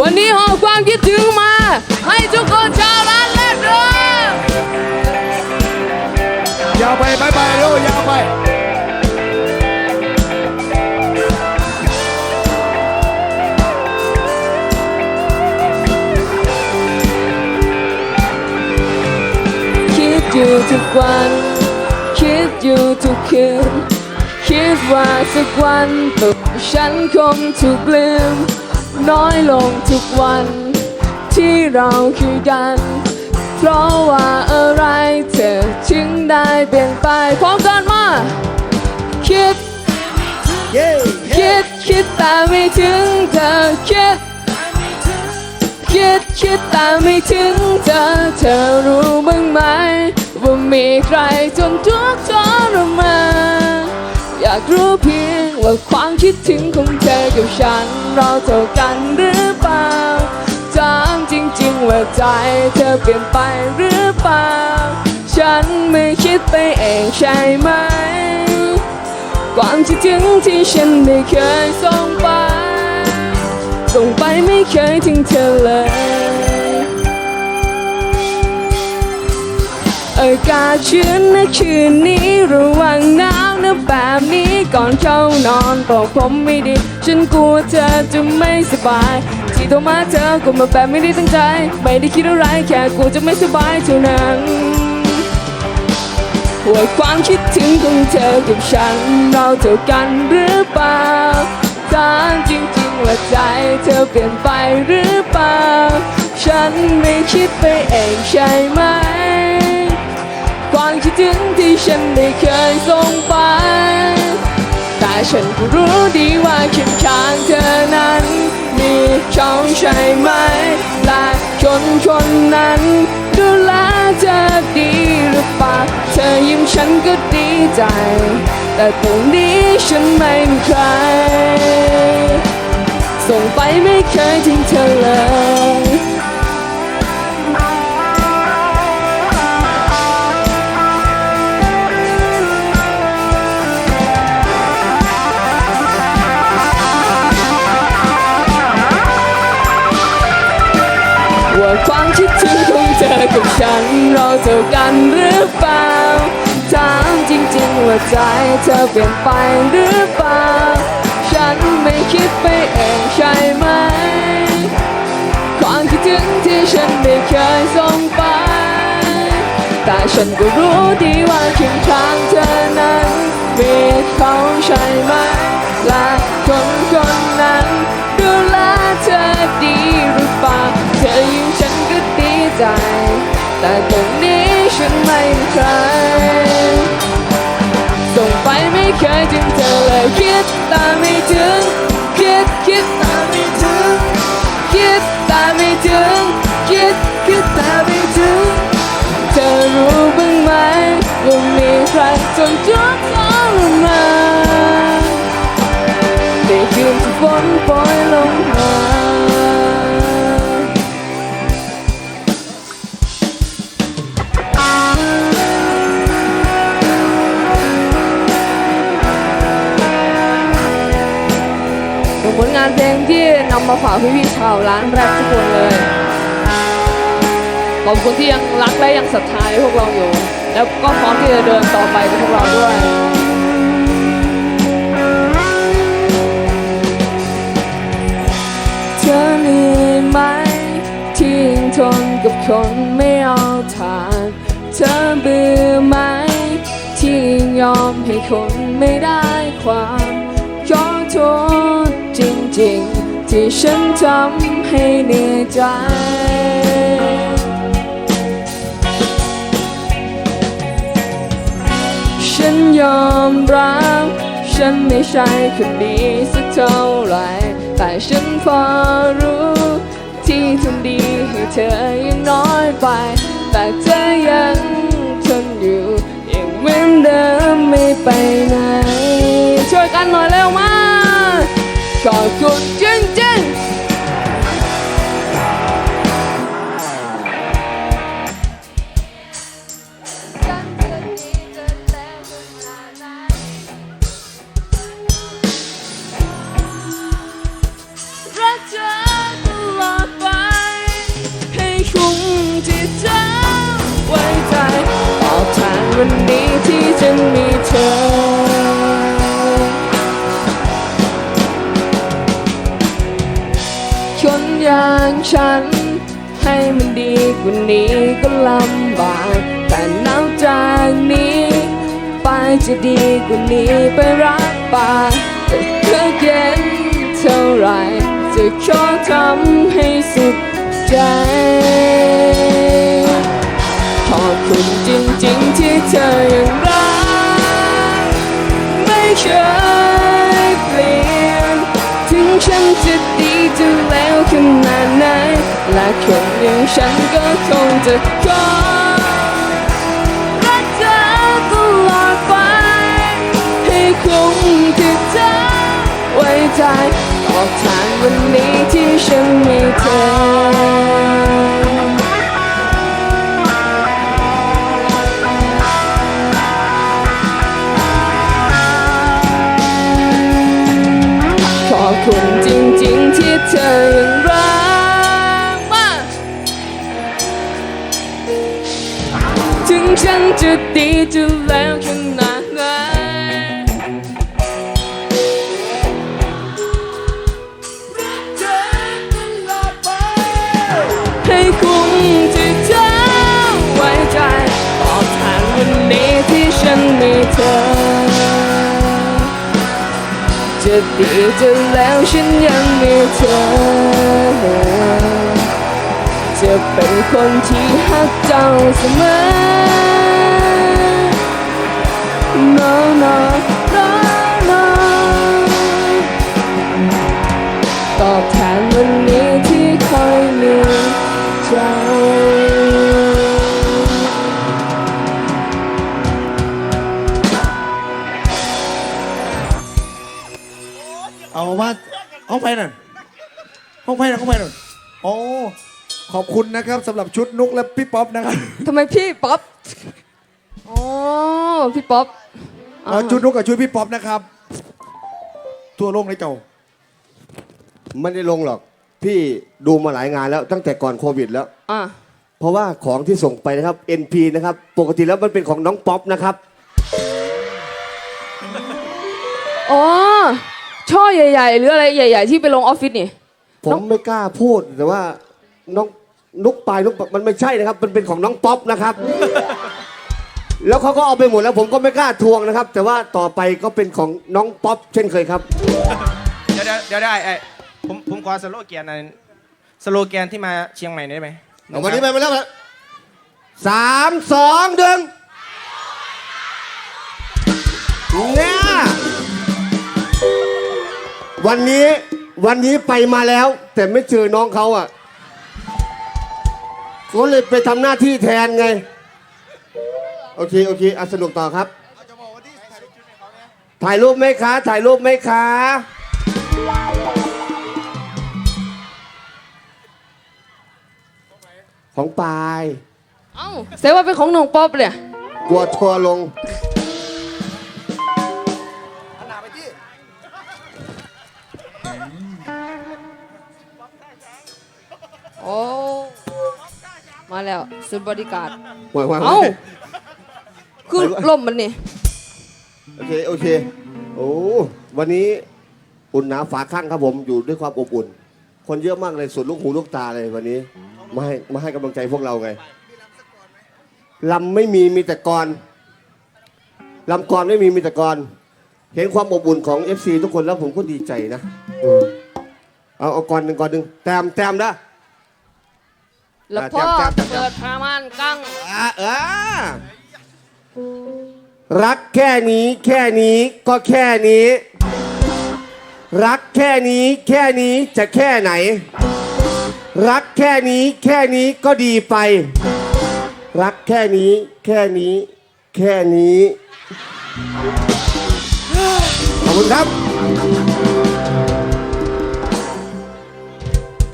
วันนี้หอบความคิดถึงมา ให้ทุกคนชาวร้านเล่นด้วยยาวไปบายบายโลยาวไปคิดอยู่ทุกวัน คิดอยู่ทุกคืน คิดว่าสักวันตุกฉันคงถูกลืม น้อยลงทุกวัน ที่เราคือกัน เพราะว่าอะไรเธอถึงได้เปลี่ยนไปพร้อมกันมา คิด คิด คิดแต่ไม่ถึงเธอคิด คิด คิดแต่ไม่ถึงเธอ เธอรู้บ้างไหม ว่ามีใครจนทุกข์ทรมานอยากรู้เพียง ว่าความคิดถึงของเธอกับฉัน เราเท่ากันหรือเปล่าถามจริงๆว่าใจเธอเปลี่ยนไปหรือเปล่า ฉันไม่คิดไปเองใช่ไหม ความคิดถึงที่ฉันไม่เคยส่งไป ส่งไปไม่เคยทิ้งเธอเลย อากาศชื้นนะคืนนี้ระวังหนาวนะแบบนี้ก่อนเข้านอนบอกผมไม่ดี ฉันกลัวเธอจะไม่สบาย ที่โทรมาเธอก็มาแบบไม่ได้ตั้งใจ ไม่ได้คิดอะไรแค่กลัวจะไม่สบายเท่านั้นว่าความคิดถึงของเธอกับฉัน เราเท่ากันหรือเปล่าถามจริงๆว่าใจเธอเปลี่ยนไปหรือเปล่า ฉันไม่คิดไปเองใช่ไหม ถึงที่ฉันได้เคยส่งไป แต่ฉันก็รู้ดีว่าเคียงข้างเธอนั้น มีเขาใช่ไหม และคนคนนั้นดูแลเธอดีหรือเปล่า เธอยิ้มฉันก็ดีใจ แต่ตรงนี้ฉันไม่มีใคร ส่งไปไม่เคยทิ้งเธอเลย ว่าความคิดถึงของเธอกับฉัน เราเท่ากันหรือเปล่าถามจริงๆว่าใจเธอเปลี่ยนไปหรือเปล่า ฉันไม่คิดไปเองใช่ไหม ความคิดถึงที่ฉันไม่เคยส่งไป แต่ฉันก็รู้ดีว่าเคียงข้างเธอนั้นมีเขาใช่ไหม และคนคนนั้นดูแลเธอดีหรือเปล่า เธอยิ้มฉันก็ดีใจ แต่ตรงนี้ฉันไม่มีใคร ส่งไปไม่เคยถึงเธอเลยคิดแต่ไม่ถึง คิดคิดแต่ไม่ถึง คิดแต่ไม่ถึง คิดคิดแต่ไม่ถึง เธอรู้บ้างไหมว่ามีใครจนทุก ผลงานเพลงที่นำมาฝากพี่ๆชาวร้านแรกทุกคนเลย ขอบคุณที่ยังรักและยังศรัทธาในพวกเราอยู่ แล้วก็พร้อมที่จะเดินต่อไปกับพวกเราด้วยเธอเหนื่อยไหมที่ยังทนกับคนไม่เอาทานเธอเบื่อไหมที่ยังยอมให้คนไม่ได้ความ ริง ที่ฉันทำให้เหนื่อยใจฉันยอมรับฉันไม่ใช่คนดีสักเท่าไหรแต่ฉันพอรู้ ที่ทำดีให้เธอยังน้อยไป แต่เธอยังทนอยู่ยังเหมือนเดิมไม่ไปไหน วันนี้ที่จะมีเธอ คนอย่างฉัน ให้มันดีกว่านี้ก็ลำบาก แต่นับจากนี้ ไปจะดีกว่านี้ไปรักปากแต่เพื่อเย็นเท่าไรจะขอทำให้สุดใจ ขอบคุณจริงๆที่เธอยังรัก ไม่เคยเปลี่ยน ถึงฉันจะดีจะแล้วขนาดไหนและคนอย่างฉันก็คงจะขอรักเธอตลอดไป ให้คงคือเธอไว้ใจอบแทนวันนี้ที่ฉันมีเธอ ดีจะแล้วฉันยังมีเธอจะเป็นคนที่ฮักเจ้าเสมอ no no no no องไปนั่นห้องไปนั่นห้องไปนั่นโอ้ขอบคุณนะครับสำหรับชุดนุกและพี่ป๊อปนะครับทำไมพี่ป๊อปอ๋อพี่ป๊อปเอาชุดนุกกับชุดพี่ป๊อปนะครับทั่วโลกเลยเจ้าไม่ได้ลงหรอก พี่ดูมาหลายงานแล้วตั้งแต่ก่อนโควิดแล้ว อะเพราะว่าของที่ส่งไปนะครับ NP นะครับ ปกติแล้วมันเป็นของน้องป๊อปนะครับ อ๋อ ช่อใหญ่ ๆ หรืออะไรใหญ่ ๆ ที่ไปลงออฟฟิศนี่ ผมน้องไม่กล้าพูดแต่ว่าน้องนุกปลายนุกปลายมันไม่ใช่นะครับ มันเป็นของน้องป๊อปนะครับ แล้วเขาก็เอาไปหมดแล้วผมก็ไม่กล้าทวงนะครับ แต่ว่าต่อไปก็เป็นของน้องป๊อปเช่นเคยครับ เดี๋ยวเดี๋ยวเดี๋ยวได้ไอ้ผมผมขอสโลแกนหนอยสโลแกนที่มาเชียงใหม่ได้ไหมวันนี้ไปมาแล้วครับสามสองหนึ่งเนี่ย วันนี้วันนี้ไปมาแล้ว แต่ไม่เจอน้องเขาอะก็เลยไปทำหน้าที่แทนไง โอเค โอเคอะสนุกต่อครับ ถ่ายรูปไหมคะ ถ่ายรูปไหมคะ ของปาย เอ้าแสดงว่าเป็นของหนุ่งป๊อปเลย กลัวทัวร์ลง มาแล้วสุดบริการดหวยหวยหวเอ้าย คือล่มมันนี่โอเคโอเคโอ้วันนี้อุ่นหนาฝาข้างครับผมอยู่ด้วยความอบอุ่น คนเยอะมากเลยสุดลูกหูลูกตาเลยวันนี้มาให้มาให้กำลังใจพวกเราไงลำไม่มีมีแต่กรลำกรไม่มีมีแต่กรเห็นความอบอุ่นของ FC ทุกคนแล้วผมก็ดีใจนะเออเอาเอากรหนึ่งกรหนึ่งแต้มแต้มนะ แล้วพ่อจับจับจับ เปิดพามานกั้งอะเออรักแค่นี้แค่นี้ก็แค่นี้ รักแค่นี้แค่นี้จะแค่ไหน รักแค่นี้แค่นี้ก็ดีไป รักแค่นี้แค่นี้ แค่นี้ ขอบคุณครับ